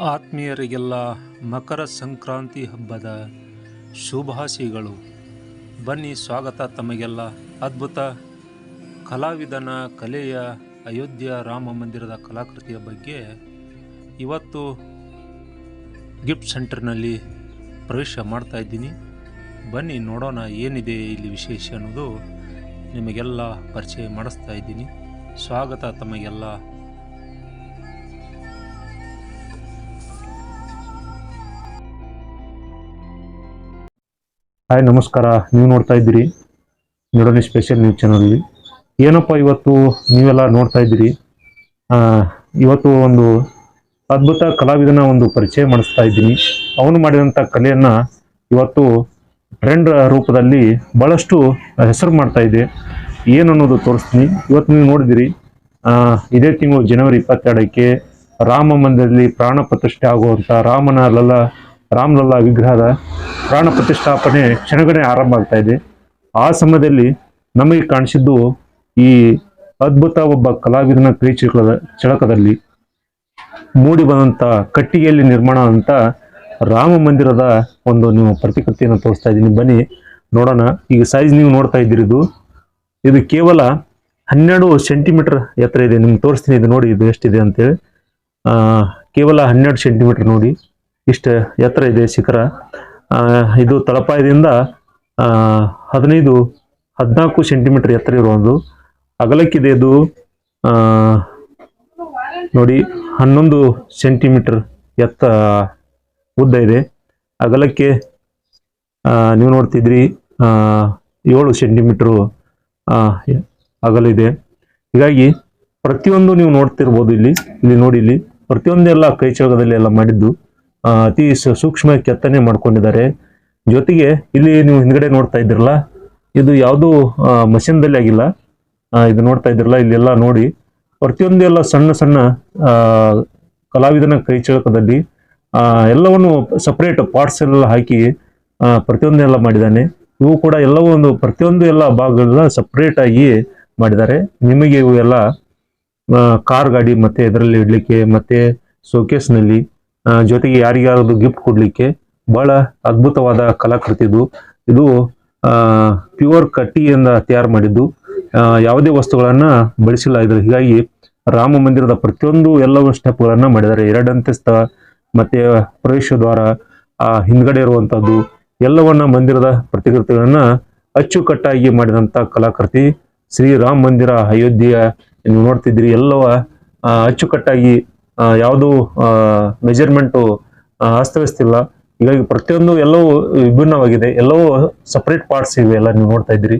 ಆತ್ಮೀಯರಿಗೆಲ್ಲ ಮಕರ ಸಂಕ್ರಾಂತಿ ಹಬ್ಬದ ಶುಭಾಶಯಗಳು. ಬನ್ನಿ, ಸ್ವಾಗತ ತಮಗೆಲ್ಲ. ಅದ್ಭುತ ಕಲಾವಿದನ ಕಲೆಯ ಅಯೋಧ್ಯ ರಾಮ ಮಂದಿರದ ಕಲಾಕೃತಿಯ ಬಗ್ಗೆ ಇವತ್ತು ಗಿಫ್ಟ್ ಸೆಂಟರ್ನಲ್ಲಿ ಪ್ರವೇಶ ಮಾಡ್ತಾ ಇದ್ದೀನಿ. ಬನ್ನಿ, ನೋಡೋಣ ಏನಿದೆ ಇಲ್ಲಿ ವಿಶೇಷ ಅನ್ನೋದು ನಿಮಗೆಲ್ಲ ಪರಿಚಯ ಮಾಡಿಸ್ತಾ ಇದ್ದೀನಿ. ಸ್ವಾಗತ ತಮಗೆಲ್ಲ. ಹಾಯ್, ನಮಸ್ಕಾರ. ನೀವು ನೋಡ್ತಾ ಇದ್ದೀರಿ ನೋಡೋಣ ಸ್ಪೆಷಲ್ ನ್ಯೂಸ್ ಚಾನಲ್ಲಿ ಏನಪ್ಪ ಇವತ್ತು ನೀವೆಲ್ಲ ನೋಡ್ತಾ ಇದ್ದೀರಿ? ಇವತ್ತು ಒಂದು ಅದ್ಭುತ ಕಲಾವಿದನ ಒಂದು ಪರಿಚಯ ಮಾಡಿಸ್ತಾ ಇದ್ದೀನಿ. ಅವನು ಮಾಡಿದಂಥ ಕಲೆಯನ್ನು ಇವತ್ತು ಟ್ರೆಂಡ್ ರೂಪದಲ್ಲಿ ಭಾಳಷ್ಟು ಹೆಸರು ಮಾಡ್ತಾ ಇದೆ. ಏನು ಅನ್ನೋದು ತೋರಿಸ್ತೀನಿ. ಇವತ್ತು ನೀವು ನೋಡಿದಿರಿ. ಇದೇ ತಿಂಗಳು ಜನವರಿ ಇಪ್ಪತ್ತೆರಡಕ್ಕೆ ರಾಮ ಮಂದಿರದಲ್ಲಿ ಪ್ರಾಣ ಪ್ರತಿಷ್ಠೆ ಆಗುವಂಥ ರಾಮನ ಲಲ್ಲ ರಾಮಲಲ್ಲ ವಿಗ್ರಹದ ಪ್ರಾಣ ಪ್ರತಿಷ್ಠಾಪನೆ ಕ್ಷಣಗಣೆ ಆರಂಭ ಆಗ್ತಾ ಇದೆ. ಆ ಸಮಯದಲ್ಲಿ ನಮಗೆ ಕಾಣಿಸಿದ್ದು ಈ ಅದ್ಭುತ ಒಬ್ಬ ಕಲಾವಿದನ ಕೈ ಚಿಳಕದ ಚಳಕದಲ್ಲಿ ಮೂಡಿ ಬಂದಂತ ಕಟ್ಟಿಗೆಯಲ್ಲಿ ನಿರ್ಮಾಣ ಅಂತ ರಾಮ ಮಂದಿರದ ಒಂದು ನೀವು ಪ್ರತಿಕೃತಿಯನ್ನು ತೋರಿಸ್ತಾ ಇದ್ದೀನಿ. ಬನ್ನಿ, ನೋಡೋಣ. ಈಗ ಸೈಜ್ ನೀವು ನೋಡ್ತಾ ಇದ್ದೀರಿ ಇದು ಇದು ಕೇವಲ ಹನ್ನೆರಡು ಸೆಂಟಿಮೀಟರ್ ಎತ್ತರ ಇದೆ. ನಿಮ್ಗೆ ತೋರಿಸ್ತೀನಿ, ಇದು ನೋಡಿ, ಇದು ಎಷ್ಟಿದೆ ಅಂತೇಳಿ. ಕೇವಲ ಹನ್ನೆರಡು ಸೆಂಟಿಮೀಟರ್ ನೋಡಿ. ಇಷ್ಟು ಎತ್ತರ ಇದೆ ಶಿಖರ. ಇದು ತಳಪಾಯದಿಂದ ಹದಿನೈದು, ಹದಿನಾಲ್ಕು ಸೆಂಟಿಮೀಟರ್ ಎತ್ತರ ಇರುವುದು ಅಗಲಕ್ಕಿದೆ ಇದು. ನೋಡಿ, ಹನ್ನೊಂದು ಸೆಂಟಿಮೀಟರ್ ಎತ್ತ ಉದ್ದ ಇದೆ. ಅಗಲಕ್ಕೆ ನೀವು ನೋಡ್ತಿದ್ರಿ ಏಳು ಸೆಂಟಿಮೀಟ್ರು ಅಗಲಿದೆ. ಹೀಗಾಗಿ, ಪ್ರತಿಯೊಂದು ನೀವು ನೋಡ್ತಿರ್ಬೋದು ಇಲ್ಲಿ. ಇಲ್ಲಿ ನೋಡಿ ಇಲ್ಲಿ, ಪ್ರತಿಯೊಂದೆಲ್ಲ ಕೈ ಚಳಕದಲ್ಲಿ ಎಲ್ಲ ಮಾಡಿದ್ದು. ಅತಿ ಸೂಕ್ಷ್ಮ ಕೆತ್ತನೆ ಮಾಡ್ಕೊಂಡಿದ್ದಾರೆ. ಜೊತೆಗೆ ಇಲ್ಲಿ ನೀವು ಹಿಂದ್ಗಡೆ ನೋಡ್ತಾ ಇದ್ದಿರಲ್ಲ ಇದು ಯಾವುದು ಮಷೀನ್ದಲ್ಲಿ ಆಗಿಲ್ಲ. ಇದು ನೋಡ್ತಾ ಇದ್ದಿರಲ್ಲ ಇಲ್ಲೆಲ್ಲ ನೋಡಿ. ಪ್ರತಿಯೊಂದು ಎಲ್ಲ ಸಣ್ಣ ಸಣ್ಣ ಕಲಾವಿದನ ಕೈಚಳಕದಲ್ಲಿ ಎಲ್ಲವನ್ನು ಸಪ್ರೇಟ್ ಪಾರ್ಟ್ಸ್ ಎಲ್ಲ ಹಾಕಿ ಪ್ರತಿಯೊಂದು ಪ್ರತಿಯೊಂದೆಲ್ಲ ಮಾಡಿದ್ದಾನೆ. ಇವು ಕೂಡ ಎಲ್ಲವೂ ಒಂದು ಪ್ರತಿಯೊಂದು ಎಲ್ಲ ಭಾಗಗಳನ್ನ ಸಪ್ರೇಟ್ ಆಗಿ ಮಾಡಿದ್ದಾರೆ. ನಿಮಗೆ ಇವು ಎಲ್ಲ ಕಾರ್ ಗಾಡಿ ಮತ್ತೆ ಇದರಲ್ಲಿ ಇಡ್ಲಿಕ್ಕೆ ಮತ್ತೆ ಶೋಕೇಸ್ನಲ್ಲಿ ಆ, ಜೊತೆಗೆ ಯಾರಿಗಾರದು ಗಿಫ್ಟ್ ಕೊಡಲಿಕ್ಕೆ ಬಹಳ ಅದ್ಭುತವಾದ ಕಲಾಕೃತಿ ಇದು. ಇದು ಪ್ಯೂರ್ ಕಟ್ಟಿಯಿಂದ ತಯಾರು ಮಾಡಿದ್ದು. ಯಾವುದೇ ವಸ್ತುಗಳನ್ನ ಬಳಸಿಲ್ಲ ಇದ್ರೆ ಹೀಗಾಗಿ ರಾಮ ಮಂದಿರದ ಪ್ರತಿಯೊಂದು ಎಲ್ಲವೂ ಸ್ಟೆಪ್ಗಳನ್ನ ಮಾಡಿದ್ದಾರೆ. ಎರಡಂತಸ್ತ ಮತ್ತೆ ಪ್ರವೇಶ ದ್ವಾರ, ಆ, ಹಿಂದ್ಗಡೆ ಇರುವಂತದ್ದು ಎಲ್ಲವನ್ನ ಮಂದಿರದ ಪ್ರತಿಕೃತಿಗಳನ್ನ ಅಚ್ಚುಕಟ್ಟಾಗಿ ಮಾಡಿದಂತ ಕಲಾಕೃತಿ. ಶ್ರೀ ರಾಮ ಮಂದಿರ ಅಯೋಧ್ಯೆಯ, ನೀವು ನೋಡ್ತಿದ್ರಿ ಎಲ್ಲವ ಅಚ್ಚುಕಟ್ಟಾಗಿ ಯಾವುದು ಮೆಜರ್ಮೆಂಟು ಅಸ್ತವ್ಯಸ್ತಿಲ್ಲ. ಹೀಗಾಗಿ ಪ್ರತಿಯೊಂದು ಎಲ್ಲವೂ ವಿಭಿನ್ನವಾಗಿದೆ. ಎಲ್ಲವೂ ಸಪ್ರೇಟ್ ಪಾರ್ಟ್ಸ್ ಇವೆ. ಎಲ್ಲ ನೀವು ನೋಡ್ತಾ ಇದ್ದೀರಿ.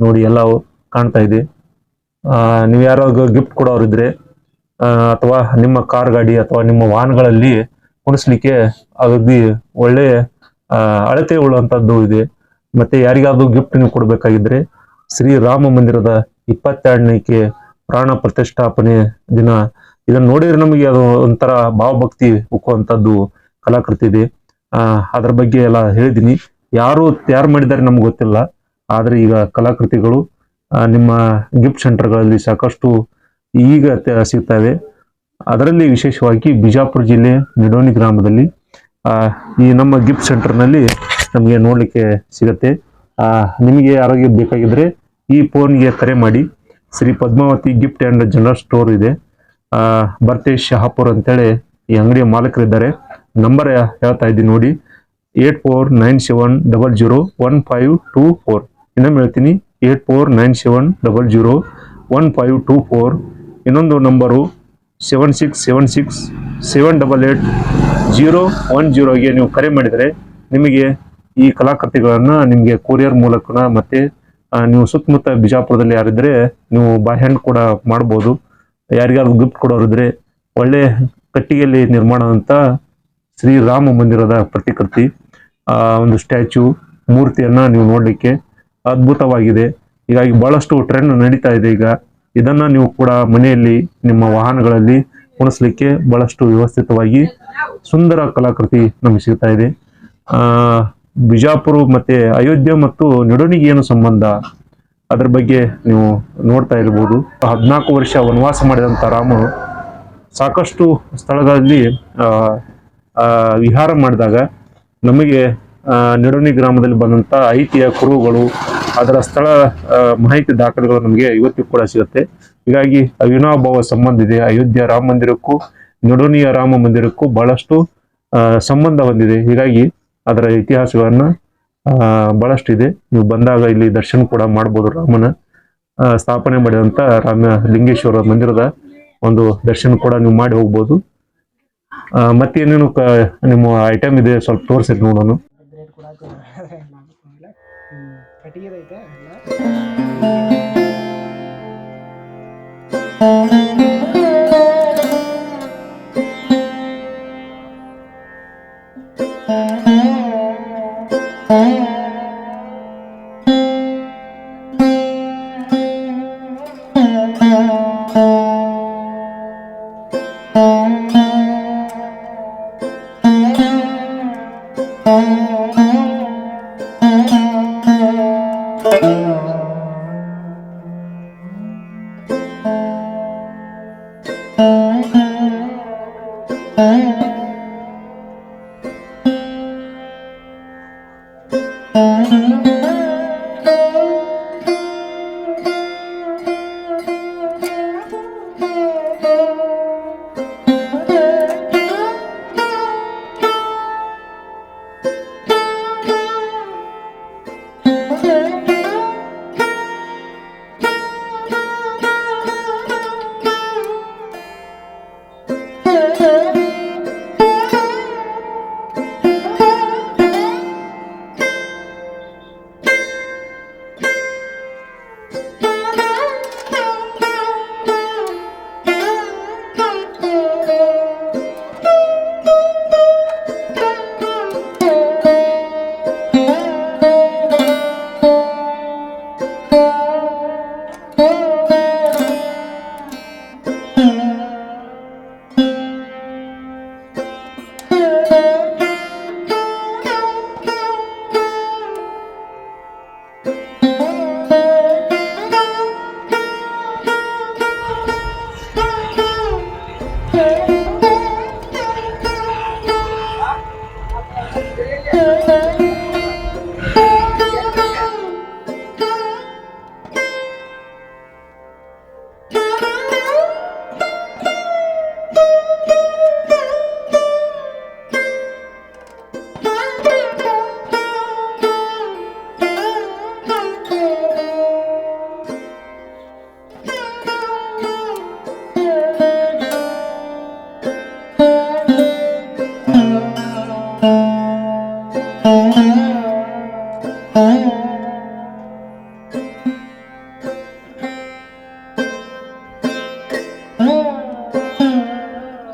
ನೋಡಿ ಎಲ್ಲವೂ ಕಾಣ್ತಾ ಇದೆ. ನೀವು ಯಾರಾದ್ರು ಗಿಫ್ಟ್ ಕೊಡೋರಿದ್ರೆ ಅಥವಾ ನಿಮ್ಮ ಕಾರ್ ಗಾಡಿ ಅಥವಾ ನಿಮ್ಮ ವಾಹನಗಳಲ್ಲಿ ಕುಣಿಸ್ಲಿಕ್ಕೆ ಅಗದಿ ಒಳ್ಳೆ ಆ, ಅಳತೆ ಉಳ್ಳುವಂಥದ್ದು ಇದೆ. ಮತ್ತೆ ಯಾರಿಗಾದ್ರೂ ಗಿಫ್ಟ್ ನೀವು ಕೊಡಬೇಕಾಗಿದ್ರೆ ಶ್ರೀ ರಾಮ ಮಂದಿರದ ಇಪ್ಪತ್ತೆರಡನೇಕೆ ಪ್ರಾಣ ಪ್ರತಿಷ್ಠಾಪನೆ ದಿನ ಇದನ್ನ ನೋಡಿದ್ರೆ ನಮಗೆ ಅದು ಒಂಥರ ಭಾವಭಕ್ತಿ ಉಕ್ಕುವಂಥದ್ದು ಕಲಾಕೃತಿ ಇದೆ. ಅದ್ರ ಬಗ್ಗೆ ಎಲ್ಲ ಹೇಳಿದ್ದೀನಿ. ಯಾರು ತಯಾರು ಮಾಡಿದ್ದಾರೆ ನಮ್ಗೆ ಗೊತ್ತಿಲ್ಲ. ಆದ್ರೆ ಈಗ ಕಲಾಕೃತಿಗಳು ನಿಮ್ಮ ಗಿಫ್ಟ್ ಸೆಂಟರ್ಗಳಲ್ಲಿ ಸಾಕಷ್ಟು ಈಗ ಸಿಗ್ತವೆ. ಅದರಲ್ಲಿ ವಿಶೇಷವಾಗಿ ಬಿಜಾಪುರ ಜಿಲ್ಲೆ ನಿಡೋಣಿ ಗ್ರಾಮದಲ್ಲಿ ಈ ನಮ್ಮ ಗಿಫ್ಟ್ ಸೆಂಟರ್ನಲ್ಲಿ ನಮಗೆ ನೋಡಲಿಕ್ಕೆ ಸಿಗತ್ತೆ. ನಿಮಗೆ ಆರೋಗ್ಯ ಬೇಕಾಗಿದ್ರೆ ಈ ಫೋನ್ಗೆ ಕರೆ ಮಾಡಿ. Shri Padmavati gift and general store ಇದೆ. ಭರ್ತೇಶ್ ಶಹಾಪುರ್ ಅಂತೇಳಿ ಈ ಅಂಗಡಿಯ ಮಾಲೀಕರಿದ್ದಾರೆ. ನಂಬರ್ ಹೇಳ್ತಾ ಇದ್ದೀನಿ ನೋಡಿ. Eight four nine seven double zero one five two four. ಇನ್ನೊಮ್ಮೆ ಹೇಳ್ತೀನಿ, eight four nine seven double zero one five two four. ಇನ್ನೊಂದು number seven six seven six seven double eight zero one ಜೀರೋಗೆ ನೀವು ಕರೆ ಮಾಡಿದರೆ ನಿಮಗೆ ಈ ಕಲಾಕೃತಿಗಳನ್ನು ನಿಮಗೆ ಕೊರಿಯರ್ ಮೂಲಕ ಮತ್ತೆ ನೀವು ಸುತ್ತಮುತ್ತ ಬಿಜಾಪುರದಲ್ಲಿ ಯಾರಿದ್ರೆ ನೀವು ಬೈ ಹ್ಯಾಂಡ್ ಕೂಡ ಮಾಡ್ಬೋದು. ಯಾರಿಗಾದ್ರು ಗಿಫ್ಟ್ ಕೊಡೋರಿದ್ರೆ ಒಳ್ಳೆ ಕಟ್ಟಿಗೆಯಲ್ಲಿ ನಿರ್ಮಾಣ ಅಂತ ಶ್ರೀರಾಮ ಮಂದಿರದ ಪ್ರತಿಕೃತಿ, ಆ, ಒಂದು ಸ್ಟ್ಯಾಚು, ಮೂರ್ತಿಯನ್ನ ನೀವು ನೋಡಲಿಕ್ಕೆ ಅದ್ಭುತವಾಗಿದೆ. ಹೀಗಾಗಿ ಬಹಳಷ್ಟು ಟ್ರೆಂಡ್ ನಡೀತಾ ಇದೆ ಈಗ. ಇದನ್ನ ನೀವು ಕೂಡ ಮನೆಯಲ್ಲಿ, ನಿಮ್ಮ ವಾಹನಗಳಲ್ಲಿ ಉಣಿಸ್ಲಿಕ್ಕೆ ಬಹಳಷ್ಟು ವ್ಯವಸ್ಥಿತವಾಗಿ ಸುಂದರ ಕಲಾಕೃತಿ ನಮಗೆ ಸಿಗ್ತಾ ಇದೆ. ಬಿಜಾಪುರ ಮತ್ತೆ ಅಯೋಧ್ಯೆ ಮತ್ತು ನಿಡೋಣಿಗೆ ಏನು ಸಂಬಂಧ ಅದ್ರ ಬಗ್ಗೆ ನೀವು ನೋಡ್ತಾ ಇರ್ಬೋದು. ಹದಿನಾಲ್ಕು ವರ್ಷ ವನವಾಸ ಮಾಡಿದಂಥ ರಾಮನು ಸಾಕಷ್ಟು ಸ್ಥಳಗಳಲ್ಲಿ ವಿಹಾರ ಮಾಡಿದಾಗ ನಮಗೆ ಆ, ನಿಡೋಣಿ ಗ್ರಾಮದಲ್ಲಿ ಬಂದಂಥ ಐತಿಯ ಕುರುಗಳು ಅದರ ಸ್ಥಳ ಮಾಹಿತಿ ದಾಖಲೆಗಳು ನಮಗೆ ಇವತ್ತಿಗೂ ಕೂಡ ಸಿಗುತ್ತೆ. ಹೀಗಾಗಿ ಅವಿನಾಭಾವ ಸಂಬಂಧ ಇದೆ. ಅಯೋಧ್ಯ ರಾಮ ಮಂದಿರಕ್ಕೂ ನಿಡೋಣಿಯ ರಾಮ ಮಂದಿರಕ್ಕೂ ಬಹಳಷ್ಟು ಸಂಬಂಧ ಹೊಂದಿದೆ. ಹೀಗಾಗಿ ಅದರ ಇತಿಹಾಸಗಳನ್ನ ಬಹಳಷ್ಟು ಇದೆ ನೀವು ಬಂದಾಗ ಇಲ್ಲಿ ದರ್ಶನ ಕೂಡ ಮಾಡ್ಬೋದು ರಾಮನ. ಸ್ಥಾಪನೆ ಮಾಡಿದಂತ ರಾಮ ಲಿಂಗೇಶ್ವರ ಮಂದಿರದ ಒಂದು ದರ್ಶನ ಕೂಡ ನೀವು ಮಾಡಿ ಹೋಗ್ಬೋದು. ಮತ್ತೇನೇನು ಕ, ನಿಮ್ಮ ಐಟಮ್ ಇದೆ ಸ್ವಲ್ಪ ತೋರಿಸಿ ನೋಡೋಣ. Thank ಕೊಡಕ್ಕೆ ಕಟ್ಟಿಗೆದೈತೆ ಎಲ್ಲ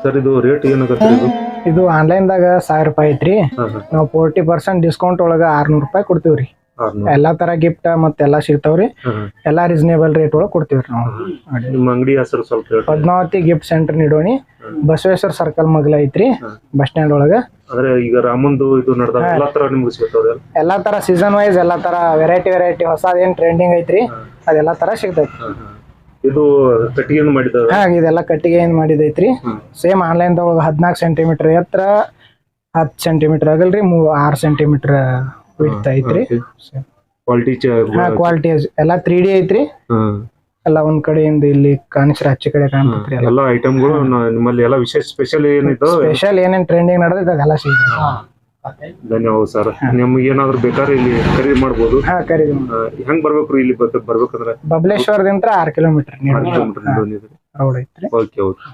ಸರ್ ಇದು ರೇಟ್ ಏನಾಗತ್ತೆ ಇದು ಆನ್ಲೈನ್ ದಾಗ ಸಾವಿರ ರೂಪಾಯಿ ಐತ್ರಿ ಹಾ, ಹಾ. ನಾವು ಫೋರ್ಟಿ ಪರ್ಸೆಂಟ್ ಡಿಸ್ಕೌಂಟ್ ಒಳಗ ಆರ್ನೂರು ರೂಪಾಯಿ ಕೊಡ್ತೀವಿ ಆರ್ನೂರು. ಎಲ್ಲಾ ತರ ಗಿಫ್ಟ್ ಮತ್ತೆಲ್ಲಾ ಸಿಗ್ತಾವ್ರಿ. ಎಲ್ಲಾ ರೀಸನೇಬಲ್ ರೇಟ್ ಒಳಗೆ ಕೊಡ್ತೀವಿ ನಾವು. ನಿಮ್ಮ ಅಂಗಡಿ ಹೆಸರು ಸ್ವಲ್ಪ ಹೇಳ್ರಿ. Padmavati gift centre Nidoni. Basaveshwara circle ಮಗ್ಲ ಐತ್ರಿ ಬಸ್ ಸ್ಟ್ಯಾಂಡ್ ಒಳಗ. ಅಂದ್ರೆ ಈಗ ರಾಮಂದು ಇದು ನಡೆದಾಗ ಎಲ್ಲಾ ತರ ನಿಮ್ಗೆ ಸಿಗ್ತಾವ್ರಿ ಎಲ್ಲಾ ತರ ಸೀಸನ್ ವೈಸ್ ಎಲ್ಲಾ ತರ ವೆರೈಟಿ ವೆರೈಟಿ ಹೊಸದೇನ್ ಟ್ರೆಂಡಿಂಗ್ ಐತ್ರಿ ಅದೆಲ್ಲಾ ತರ ಸಿಗ್ತೈತಿ ಇದು ಕಟ್ಟಿಗೆಯನ್ನು ಮಾಡಿದ ಹಾ ಇದೆಲ್ಲ ಕಟ್ಟಿಗೆ ಏನ್ ಮಾಡಿದೈತ್ರಿ ಸೇಮ್ ಆನ್ಲೈನ್ ದೊಳಗ ಹದಿನಾಲ್ಕು ಸೆಂಟಿಮೀಟರ್ ಎತ್ತರ ಹತ್ತು ಸೆಂಟಿಮೀಟರ್ ಆಗಲ್ರಿ ಮೂ ಆರು ಸೆಂಟಿಮೀಟರ್ ಬಿಡ್ತಾ ಐತ್ರಿ ಕ್ವಾಲಿಟಿ ಹಾ ಕ್ವಾಲಿಟಿ ಎಲ್ಲಾ ತ್ರೀ ಡಿ ಐತ್ರಿ? ಎಲ್ಲ ಒಂದ್ ಕಡೆಯಿಂದ ಇಲ್ಲಿ ಕಾಣಿಸ್ರ ಹಚ್ಚ ಕಡೆ ಕಾಣ್ತೈತ್ರಿ ಎಲ್ಲ. ಐಟಮ್ಗಳು ನಿಮ್ಮಲ್ಲಿ ಎಲ್ಲ ವಿಶೇಷ ಸ್ಪೆಷಲ್ ಏನಿತ್ತು? ಸ್ಪೆಷಲ್ ಏನೇನ್ ಟ್ರೆಂಡಿಂಗ್ ನಡೆದೈತೆ ಅದೆಲ್ಲ ಸಿಗುತ್ತೆ. ಧನ್ಯವಾದ ಸರ್. ನಿಮ್ಗೆ ಏನಾದ್ರು ಬೇಕಾದ್ರೆ ಇಲ್ಲಿ ಖರೀದಿ ಮಾಡಬಹುದು ಹಾ ಖರೀದಿ. ಹೆಂಗ್ ಬರ್ಬೇಕ್ರಿ ಇಲ್ಲಿ ಬರ್ಬೇಕಂದ್ರೆ? ಬಬಲೇಶ್ವರದಿಂದ ಆರ್ ಕಿಲೋಮೀಟರ್ ಕಿಲೋಮೀಟರ್ ರೋಡ್ ಐತ್ರಿ. Okay okay